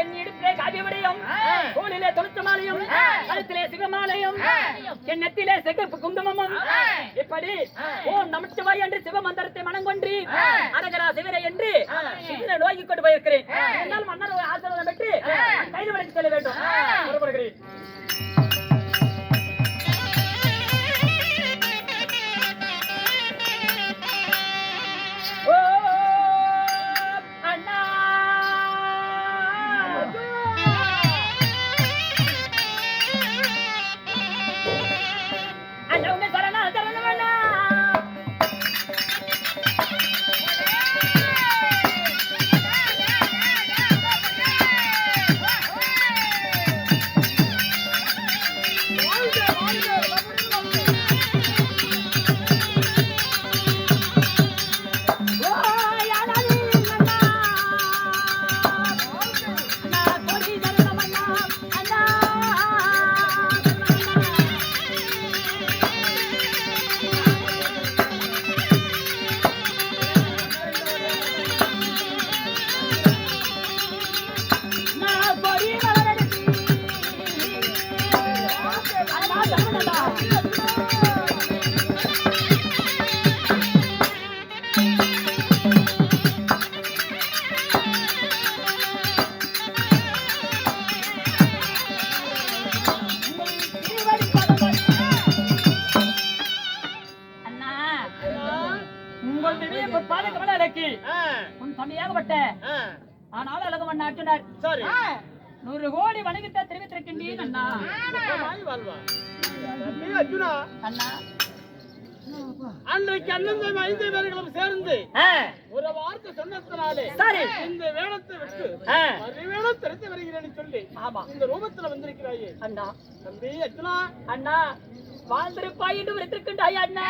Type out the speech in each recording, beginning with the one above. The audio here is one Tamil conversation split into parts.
என் இடுப்பிலே காவியவடையும் தோளிலே தொழுத்த மாலையும் கழுத்திலே சிவமாலையும் என் நெத்திலே சிகப்பு குங்குமமும். இப்படி ஓம் நமச்சிவாய் என்று சிவமந்திரத்தை மனங்கொன்றி அரகரா சிவரை என்று சிவனை நோக்கி கொண்டு போயிருக்கிறேன். என்னால் மன்னர் ஆசீர்வாதம் பெற்று கைது வரைக்கு செல்ல வேண்டும். சரி. நூறு கோடி வணக்கத்தை தெரிவித்திருக்கின்றேன் அண்ணா அர்ஜுனா. அண்ணா அன்றைக்கு அண்ணன் ஐந்து பேர்களும் சேர்ந்து ஒரு வார்த்தை சொன்னதுனாலே சரி. இந்த வேடத்தை விட்டு ஆ, மறுவேடம் திறந்து வருகிறேன்னு சொல்லி ஆமா. இந்த ரூபத்துல வந்திருக்கிறாயே. அண்ணா தம்பி அர்ஜுனா. அண்ணா வாழ்ந்திருப்பாய் என்று வைத்திருக்கின்றாய் அண்ணா.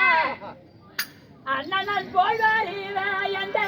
அண்ணா நான் போய் எந்த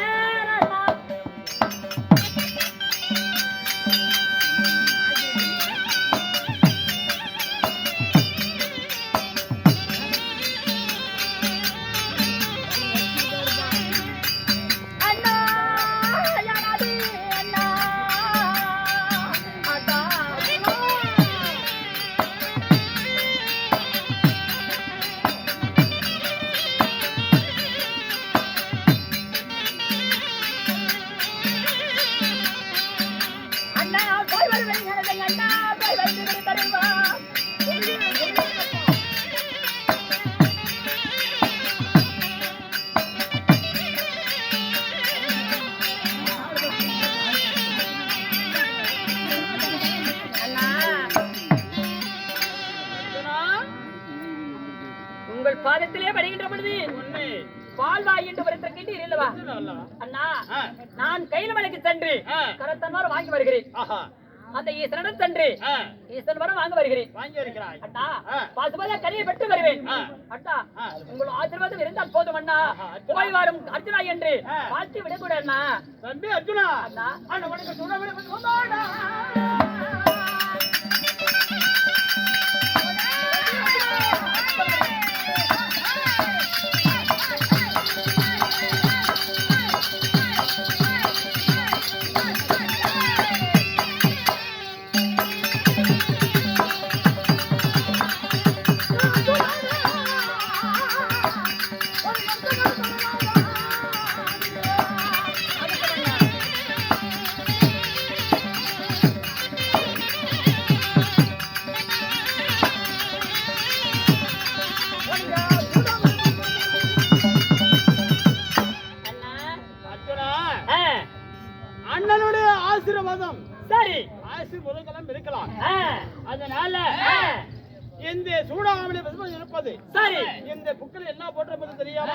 வருத்திருக்கின்றீர் இல்லவா அண்ணா. நான் கைலமலைக்கு சென்று ஆ. கரத்தன்மார் வாங்கி வருகிறேன் அந்த ஈசனிடம் சென்று ஈசன் வர வாங்க வருகிறேன் வாங்கி இருக்கிறாய் அண்ணா. பாசுபத கரியை பெற்று வருவேன். அண்ணா ஆ. உங்கள் ஆசீர்வாதம் இருந்தால் போதும் அண்ணா. போய் வரும் அர்ஜுனா என்று. வாழ்த்து விடக்கூட அண்ணா தம்பி அர்ஜுனா அண்ணா. அண்ணா உனக்கு சுட அண்ணனுடைய ஆசீர்வாதம். சரி. ஆசீர்வாதங்களும் இருக்கலாம். அதனால இந்த சூடாமணி பசுமம் இருப்பது? சரி. இந்த புக்கில் என்ன போட்டிருப்பது தெரியாம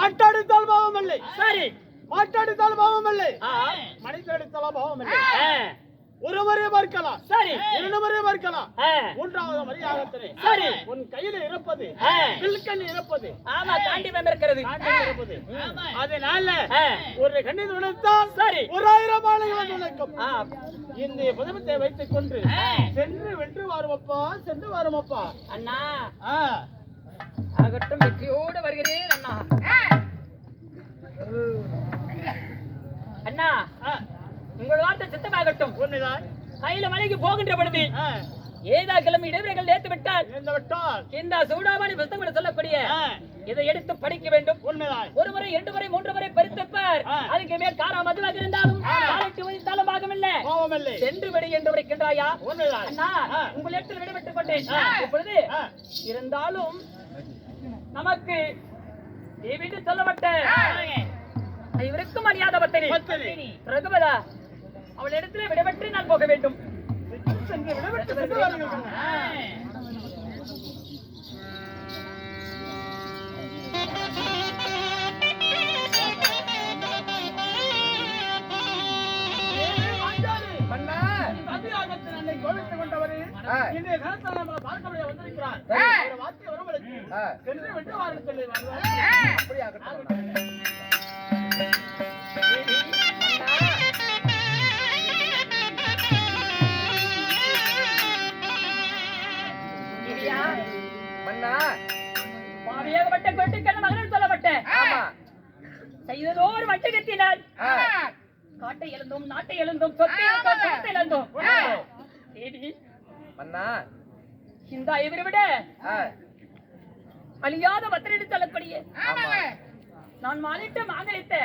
ஆட்டாடித்தால் பாவம் இல்லை சரி. மாட்டாடித்தால் பாவம் இல்லை ஆ, மனிதடித்தால் பாவம் இல்லை ஒரு முறை பார்க்கலாம். சரி. இரண்டு முறை பார்க்கலாம். மூன்றாவது மரியாதத்திலே சரி. உன் கையில இருப்பது. வில்கண் இருப்பது. ஆமா தாண்டி இருக்கிறது. காட்டில் இருப்பது. அதனால ஒரு கண்ணில் உழைத்தால் சரி. ஒரு ஆயிரம் ஆலைகள் உழைக்கும் ஆ, இந்த புதமத்தை வைத்துக் கொண்டு சென்று வென்று வாருமப்பா சென்று வாருமப்பா. அண்ணா. ஆகட்டும் வெற்றியோடு வருகிறேன் அண்ணா அண்ணா ஆ. உங்கள் வார்த்தை சித்தமாகட்டும் உண்மைதான் கையில மலைக்கு போகின்ற பொழுது ஏதா கிளம்பி இடைவெளிகள் நேர்த்து விட்டால் இந்த சூடாமணி புத்தகம் சொல்லக்கூடிய இதை எடுத்து படிக்க வேண்டும். உண்மைதான். ஒரு முறை இரண்டு முறை மூன்று முறை பறித்திருப்பார் ஆ. அதுக்கு மேல் காரா மதுவாக இருந்தாலும் காலைக்கு உதித்தாலும் பாகமில்லை. சென்று விடு என்று உரைக்கின்றாயா? உண்மைதான். அண்ணா ஆ. உங்கள் இடத்தில் விடுபட்டுக் கொண்டேன். இப்பொழுது இருந்தாலும் நமக்கு தேவிட்டு சொல்லப்பட்ட இவருக்கும் அறியாத பத்தினி. ரகுபதா அவள் இடத்துல விடைபெற்று நான் போக வேண்டும் கோவித்துக் கொண்டவர். இன்றைய தினத்தில் நம்மளை பார்க்க முடிய வந்திருக்கிறார். சென்று விட்டு வாருங்கள் சொல்லி வருவார். இவரை விட. அழியாத சொல்லக்கூடிய ஆமா நான் மாலிட்ட மாங்கலித்த.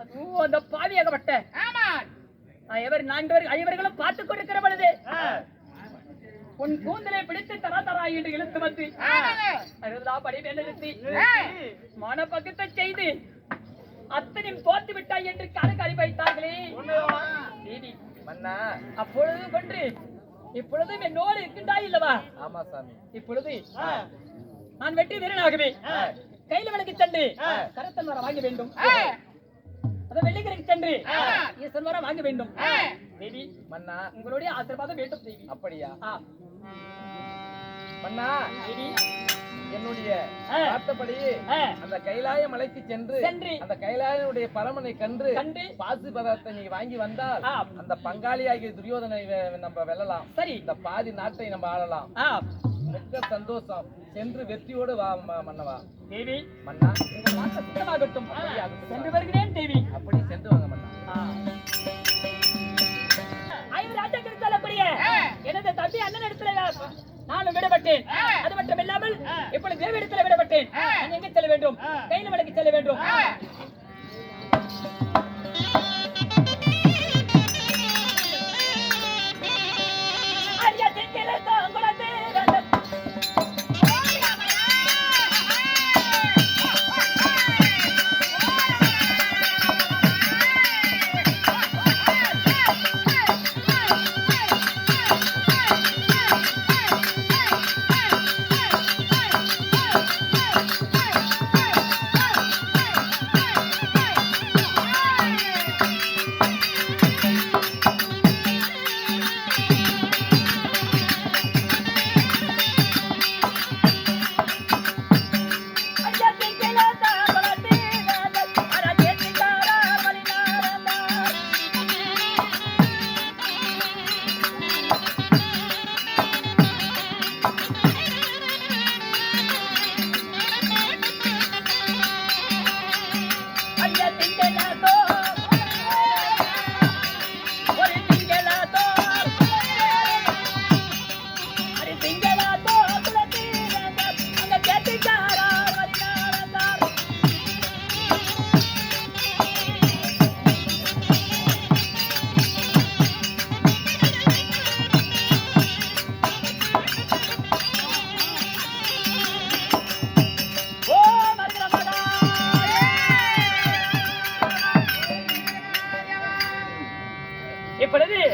அதுவும் அந்த பாவியாகப்பட்ட ஐவர் நான்கு ஐவர்களும் பார்த்துக் கொண்டிருக்கிற பொழுது. உன் கூந்தலை பிடித்து தரா தரா என்று இழுத்து வந்து அறுபதா படி நிறுத்தி மனப்பக்கத்தை செய்து அத்தனையும் தோத்து விட்டாய் என்று கணக்கு அறிவித்தார்களே அப்பொழுது கொன்று இப்பொழுதும் என்னோடு இருக்கின்றாய் இல்லவா? ஆமா சாமி. இப்பொழுது. நான் வெற்றி வீரனாகவே. கையில விளக்கு ஆ. கரத்தன் வர வாங்க வேண்டும். அதை வெள்ளிக்கரைக்கு சென்று ஈசன் வர வாங்க வேண்டும். தேவி மன்னா. உங்களுடைய ஆசீர்வாதம் வேண்டும் தேவி. அப்படியா? மன்னா. தேவி என்னுடைய. பார்த்தபடி அந்த கைலாய மலைக்கு சென்று சென்று அந்த கைலாயனுடைய பரமனை கன்று கண்டு பாசு பதார்த்தத்தை நீ வாங்கி வந்தால். அந்த பங்காளியாகிய துரியோதனை வெ- நம்ம வெல்லலாம். சரி. இந்த பாதி நாட்டை நம்ம ஆளலாம். மிக்க சந்தோஷம். சென்று வெற்றியோடு வா மன்னவா. தேவி. மன்னா. உங்கள் வாக்கு சுத்தமாகட்டும். சென்று வருகிறேன் தேவி. அப்படி சென்று வாங்க மன்னா. ஐவர் ஆட்டத்தில் சொல்லக்கூடிய எனது தம்பி அண்ணன் இடத்துல நானும் விடப்பட்டேன். அது மட்டும் இல்லாமல் இப்பொழுது தேவி விடப்பட்டேன். எங்க செல்ல வேண்டும்? கையில விளக்கு செல்ல வேண்டும்.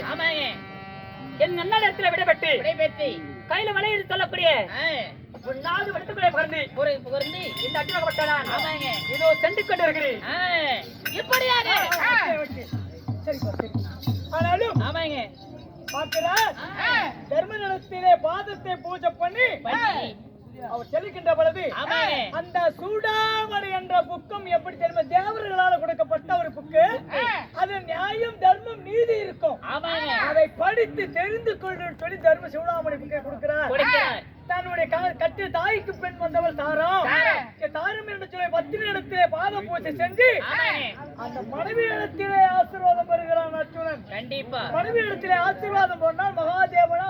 இப்பொழுது என் நன்னடத்துல விடப்பட்டு கையில மலையில் சொல்லக்கூடிய நாலு விடத்துக்குள்ளே புகழ்ந்து இந்த அட்டுவகப்பட்ட நான் இதோ சென்று கொண்டு இருக்கிறேன் ஆனாலும் பார்க்கிறா தர்ம நிலத்திலே பாதத்தை பூஜை பண்ணி. அவர் செலுக்கின்ற பொழுது அந்த சூடாமணி என்ற புக்கம் எப்படி தெரியுமா? தேவர்களால கொடுக்கப்பட்ட ஒரு புக்கு. அது நியாயம் தர்மம் நீதி இருக்கும். அதை படித்து தெரிந்து கொண்டு சொல்லி தர்ம சூடாமணி புக்கை கொடுக்கிறார். தன்னுடைய க- கட்டிய தாய்க்கு பெண் வந்தவள் தாரம் தாரம் என்று சொல்லி பத்தினி இடத்திலே பாத பூஜை செஞ்சு அந்த மனைவி இடத்திலே ஆசீர்வாதம் பெறுகிறான் அர்ஜுனன். கண்டிப்பா. மனைவி இடத்திலே ஆசீர்வாதம் போனால் மகாதேவனா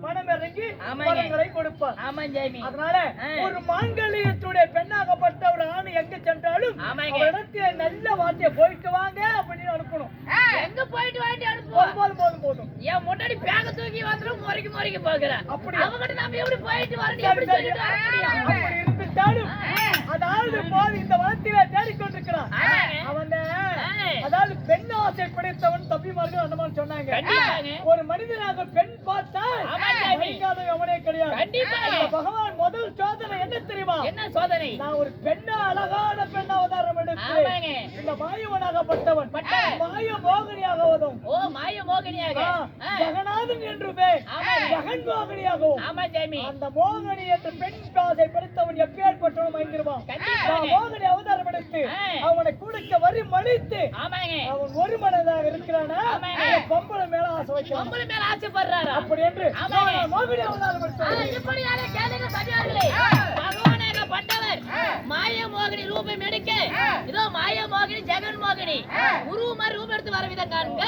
மனம் இறங்கி ஆமாங்க. வரங்களை கொடுப்பார். ஆமா ஜெயமி. அதனால. ஒரு மாங்கல்யத்துடைய பெண்ணாகப்பட்ட ஒரு ஆண் எங்க சென்றாலும். அவரிடத்திலே நல்ல வார்த்தையை போயிட்டு வாங்க அப்படின்னு அனுப்பணும். எங்க போயிட்டு வாங்கிட்டு அனுப்புவோம் போதும் போதும் போதும் என் முன்னாடி பேக தூக்கி வந்துடும் முறைக்கு முறைக்கு பாக்குறேன் அப்படியா? அவங்கிட்ட நம்ம எப்படி போயிட்டு வரணும்? எப்படி சரி. சொல்லிட்டு இருந்துட்டாலும் அதாவது போது இந்த வளர்த்திலே தேடிக்கொண்டிருக்கிறான். அவன். அதாவது பெண் ஆசை படைத்தவன் தப்பிமார்கள் அந்தமான் சொன்னாங்க கண்டிப்பாங்க. ஒரு மனிதனாக பெண் பார்த்தால் ஆமா, சாமி. மதிக்காதவன் அவனே கிடையாது கண்டிப்பாங்க. அந்த பகவான் முதல் சோதனை என்ன தெரியுமா என்ன சோதனை நான் ஒரு பெண்ணா அழகான பெண் அவதாரம் எடுத்து. இந்த மாயவனாகப்பட்டவன் பட்டவன். மாய மோகனியாகவதும் ஓ மாய மோகினியாக. ஜெகநாதன் என்றுமே. ஜெகன் மோகனியாகவும் ஆமா ஜெயமி அந்த மோகனி என்ற பெண் பாதை படுத்தவன் எப்பேற்பட்டவன். நான் மோகனி அவதாரம். குடிக்க வரி அவன் ஒரு மனதாக இருக்கிறானா பொம்பளை மேல ஆசை வைக்கிறான். பொம்பளை மேல ஆசைப்படுறாரா? அப்படி என்று எடுத்தவன் இப்படியாக கேளுங்க சதியார்களே பட்டவர். மாய மோகினி ரூபம் எடுக்க. இதோ மாய மோகினி ஜெகன் மோகினி. உருவ மாதிரி ரூபம் எடுத்து வர விதம் காண்க.